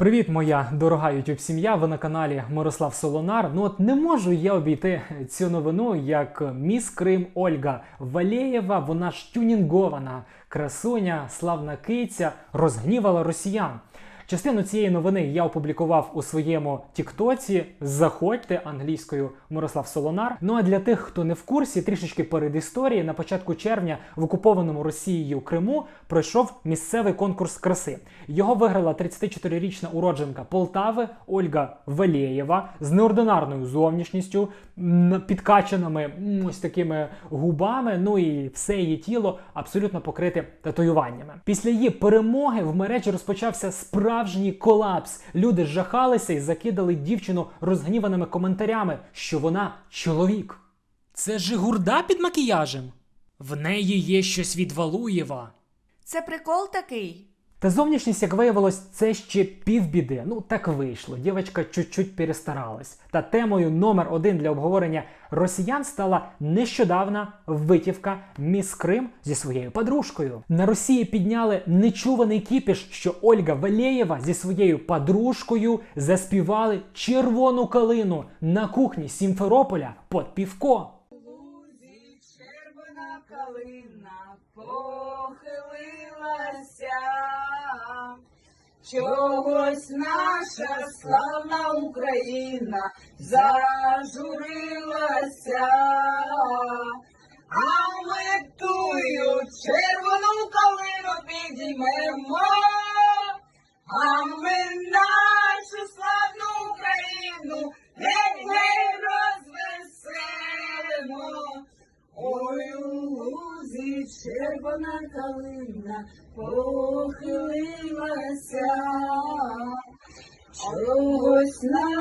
Привіт, моя дорога youtube сім'я. Ви на каналі Мирослав Солонар. Ну от не можу я обійти цю новину, як міс Крим Ольга Валєєва. Вона ж тюнінгована красуня, славна киця, розгнівала росіян. Частину цієї новини я опублікував у своєму Тіктоці. Заходьте англійською Мирослав Солонар. Ну а для тих, хто не в курсі, трішечки перед історії, на початку червня в окупованому Росією Криму пройшов місцевий конкурс краси. Його виграла 34-річна уродженка Полтави Ольга Валєєва з неординарною зовнішністю, підкачаними ось такими губами. Ну і все її тіло абсолютно покрите татуюваннями. Після її перемоги в мережі розпочався справжній колапс. Люди жахалися і закидали дівчину розгніваними коментарями, що вона чоловік. Це ж гурда під макіяжем. В неї є щось від Валуєва. Це прикол такий. Та зовнішність, як виявилось, це ще півбіди. Ну так вийшло. Дівчинка чуть-чуть перестаралась. Та темою номер один для обговорення росіян стала нещодавна витівка міс Крим зі своєю подружкою. На Росії підняли нечуваний кіпіш, що Ольга Валєєва зі своєю подружкою заспівали червону калину на кухні Сімферополя під півко. Червона калина Чогось наша славна Україна зажурилася. А ми тую червону калину підіймемо, а ми нашу славну Україну геть-геть розвеселимо. Ой, у лузі червона калина похилилася.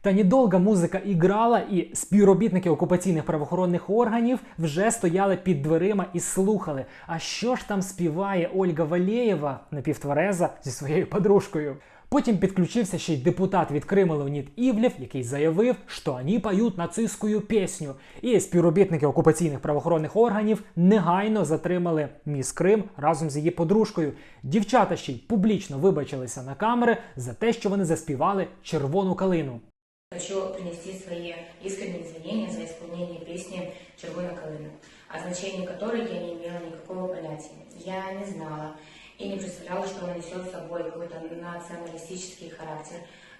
Та недовго музика іграла, і співробітники окупаційних правоохоронних органів вже стояли під дверима і слухали. А що ж там співає Ольга Валєєва напівтвереза зі своєю подружкою? Потім підключився ще й депутат від Криму Леонід Івлєв, який заявив, що вони поють нацистську пісню. І співробітники окупаційних правоохоронних органів негайно затримали міс Крим разом з її подружкою. Дівчата ще й публічно вибачилися на камери за те, що вони заспівали червону калину. Хочу принести свои искренние извинения за исполнение песни «Червона калина», о значении которой я не имела никакого понятия. Я не знала и не представляла, что она несет с собой какой-то националистический характер.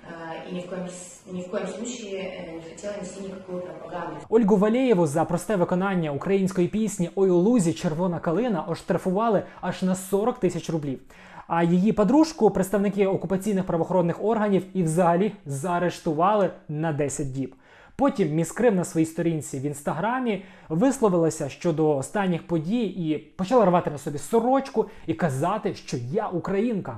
э, И ни в коем, ни в коем случае э, не хотела нести никакую пропаганду. Ольгу Валєєву за просте виконання української пісні Ой у лузі червона калина оштрафували аж на 40 тисяч рублів. А її подружку представники окупаційних правоохоронних органів і взагалі заарештували на 10 діб. Потім міс Крим на своїй сторінці в інстаграмі висловилася щодо останніх подій і почала рвати на собі сорочку і казати, що я українка.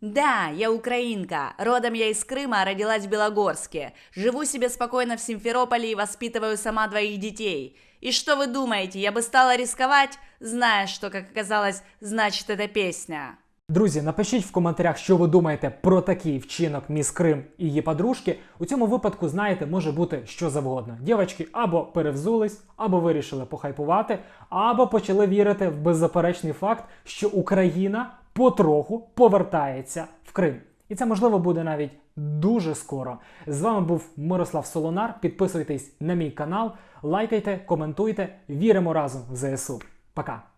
Да, я украинка. Родом я из Крыма, а родилась в Белогорске. Живу себе спокойно в Симферополе и воспитываю сама двоих детей. И что вы думаете, я бы стала рисковать, зная, что, как оказалось, значит эта песня? Друзі, напишіть в коментарях, що ви думаєте про такий вчинок міс Крим і її подружки. У цьому випадку, знаєте, може бути що завгодно. Дівчатки або перевзулись, або вирішили похайпувати, або почали вірити в беззаперечний факт, що Україна потроху повертається в Крим. І це можливо буде навіть дуже скоро. З вами був Мирослав Солонар. Підписуйтесь на мій канал, лайкайте, коментуйте. Віримо разом в ЗСУ. Пока!